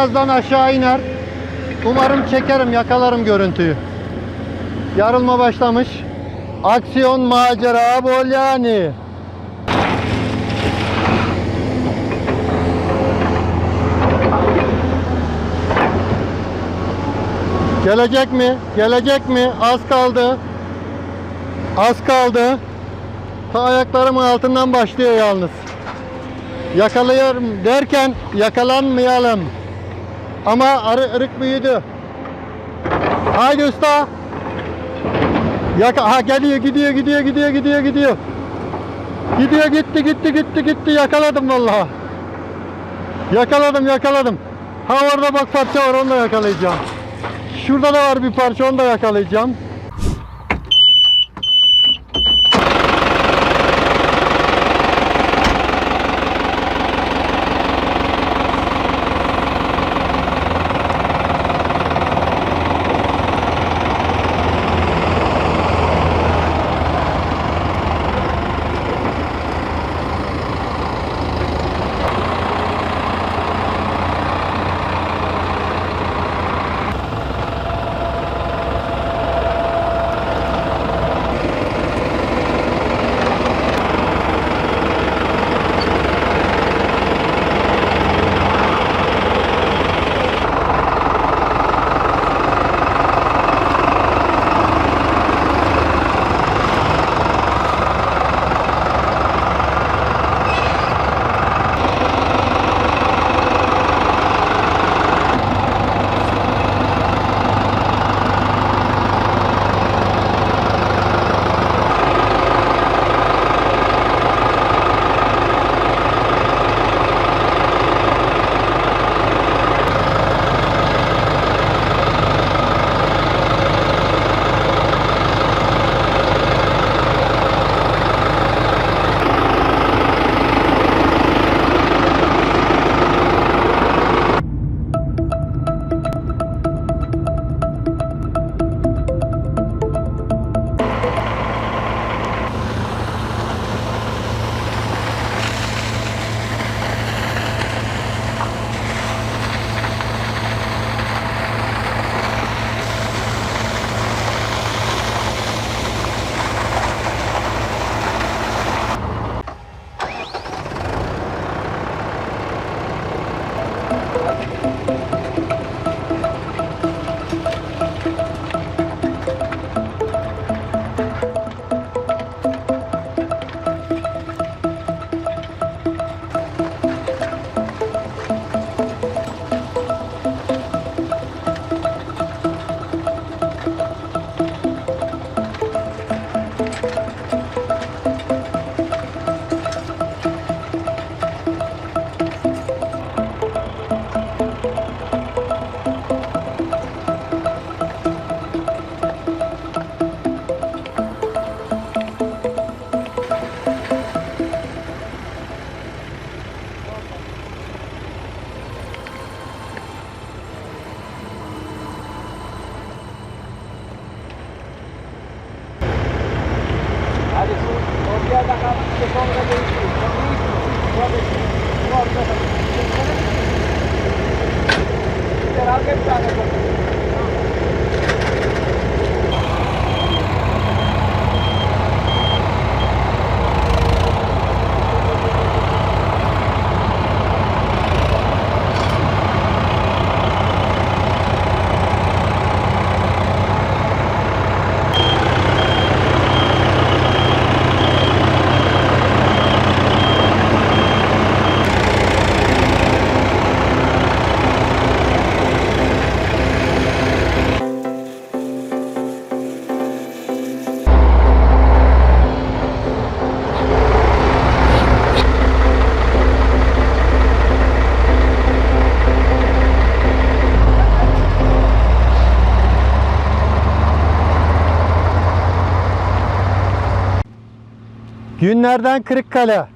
Birazdan aşağı iner. Umarım çekerim, yakalarım görüntüyü. Yarılma başlamış. Aksiyon macera bol yani. Gelecek mi? Gelecek mi? Az kaldı. Az kaldı. Ta ayaklarımın altından başlıyor yalnız. Yakalıyorum derken yakalanmayalım. Ama arı ırık büyüdü. Haydi usta. Yaka ha geliyor gidiyor gidiyor gidiyor gidiyor gidiyor. Gidiyor gitti gitti gitti gitti yakaladım vallahi. Yakaladım yakaladım. Ha orada bak parça var onu da yakalayacağım. Şurada da var bir parça onu da yakalayacağım. Gracias. Günlerden Kırıkkale.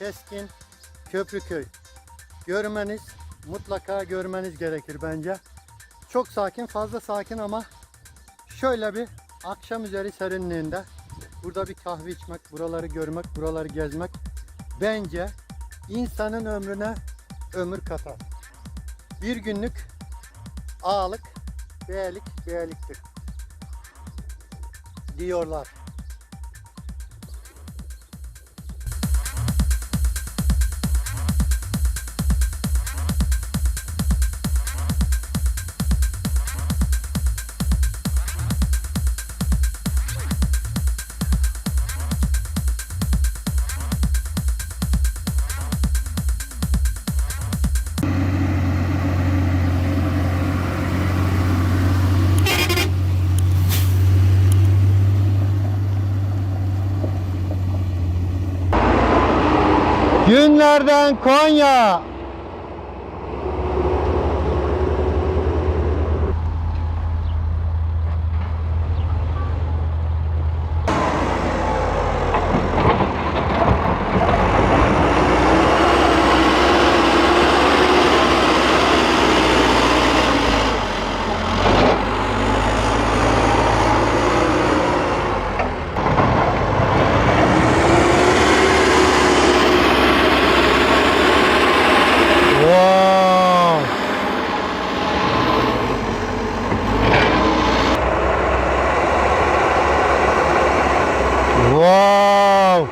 Keskin, Köprüköy. Görmeniz, mutlaka görmeniz gerekir bence. Çok sakin, fazla sakin ama şöyle bir akşam üzeri serinliğinde burada bir kahve içmek, buraları görmek, buraları gezmek bence insanın ömrüne ömür katar. Bir günlük ağalık, beylik, beyliktir diyorlar. Günlerden Konya. Wow. Wow.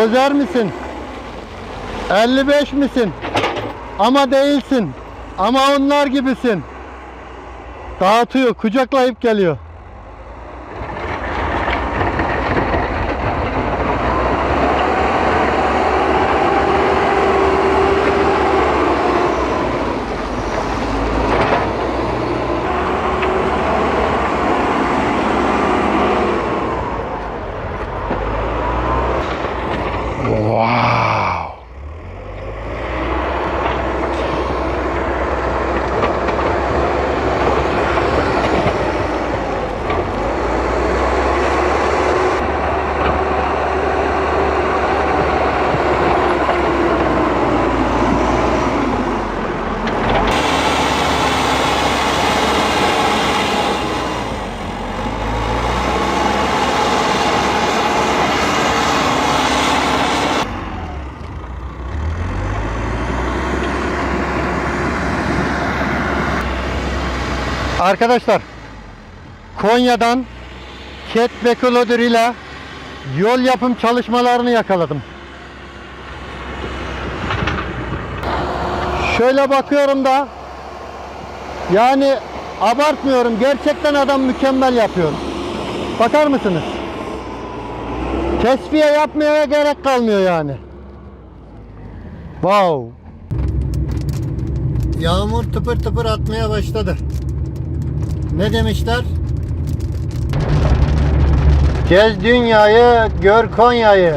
Dozer misin? 55 misin? Ama değilsin. Ama onlar gibisin. Dağıtıyor, kucaklayıp geliyor. Arkadaşlar Konya'dan Ket Bekolodur ile yol yapım çalışmalarını yakaladım. Şöyle bakıyorum da yani abartmıyorum gerçekten adam mükemmel yapıyor. Bakar mısınız? Tesviye yapmaya gerek kalmıyor yani. Wow. Yağmur tıpır tıpır atmaya başladı. Ne demişler? Gez dünyayı, gör Konya'yı.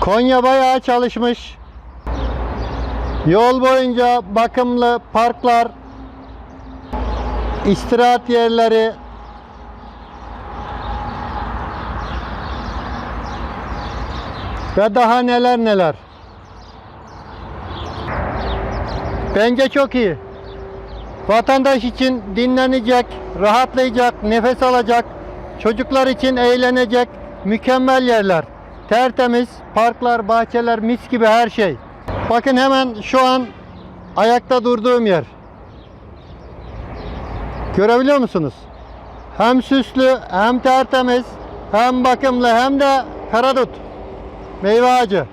Konya bayağı çalışmış. Yol boyunca bakımlı parklar, istirahat yerleri, ve daha neler neler. Bence çok iyi. Vatandaş için dinlenecek, rahatlayacak, nefes alacak, çocuklar için eğlenecek mükemmel yerler. Tertemiz, parklar, bahçeler, mis gibi her şey. Bakın hemen şu an ayakta durduğum yer. Görebiliyor musunuz? Hem süslü, hem tertemiz, hem bakımlı, hem de karadut. Meyve ağacı.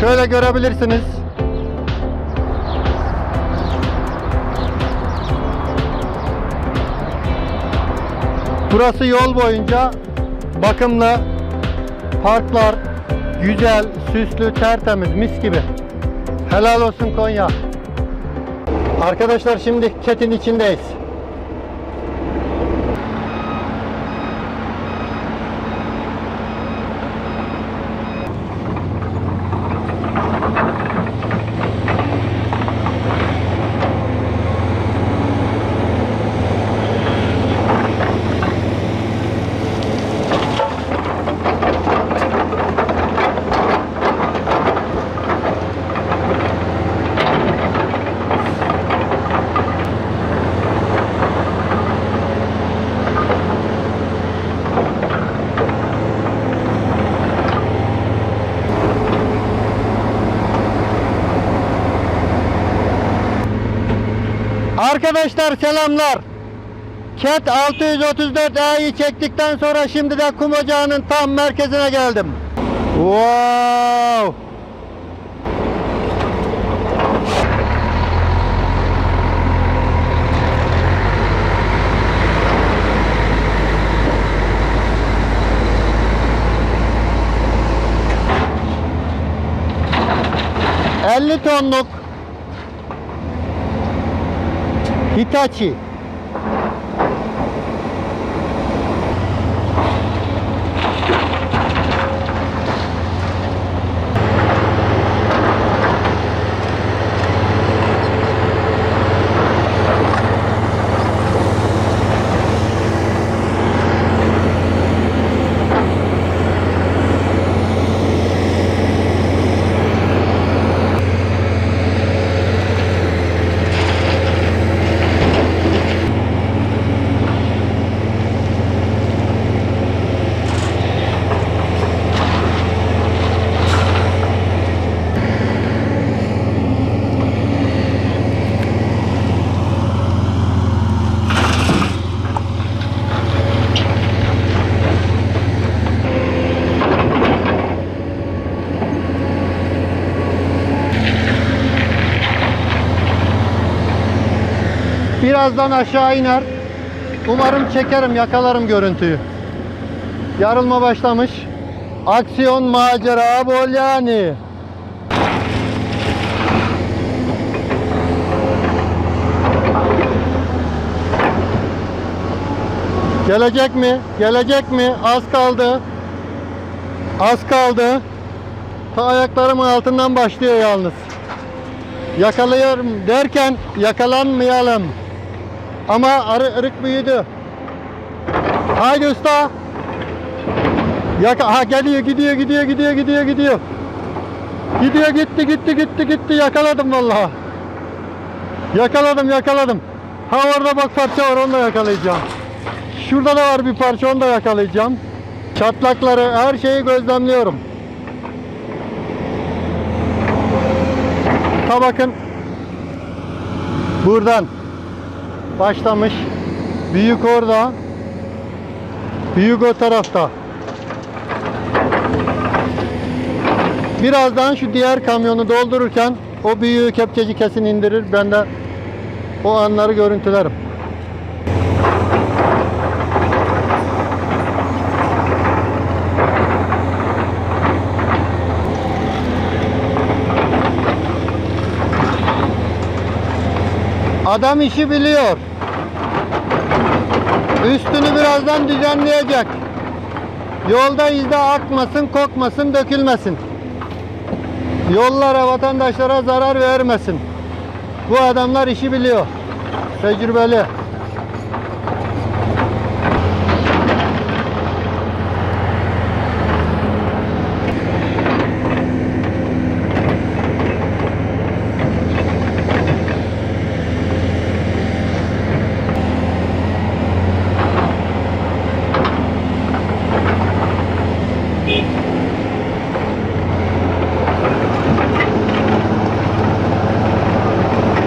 Şöyle görebilirsiniz. Burası yol boyunca bakımlı, parklar güzel, süslü, tertemiz, mis gibi. Helal olsun Konya. Arkadaşlar şimdi Ket'in içindeyiz. Arkadaşlar selamlar. Ket 634A'yı çektikten sonra şimdi de kum ocağının tam merkezine geldim. Wow! ...50 tonluk Hitachi. Birazdan aşağı iner. Umarım çekerim, yakalarım görüntüyü. Yarılma başlamış. Aksiyon, macera, bol yani. Gelecek mi? Gelecek mi? Az kaldı. Az kaldı. Ta ayaklarımın altından başlıyor yalnız. Yakalıyorum derken yakalanmayalım. Ama arı ırık büyüdü. Haydi usta. Yaka ha geliyor gidiyor gidiyor gidiyor gidiyor gidiyor. Gidiyor gitti gitti gitti gitti yakaladım vallahi. Yakaladım yakaladım. Ha orada bak parça var onu da yakalayacağım. Şurada da var bir parça onu da yakalayacağım. Çatlakları her şeyi gözlemliyorum. Ta bakın buradan başlamış. Büyük orada. Büyük o tarafta. Birazdan şu diğer kamyonu doldururken o büyüğü kepçeci kesin indirir. Ben de o anları görüntülerim. Adam işi biliyor. Üstünü birazdan düzenleyecek. Yolda izde akmasın, kokmasın, dökülmesin. Yollara, vatandaşlara zarar vermesin. Bu adamlar işi biliyor. Tecrübeli.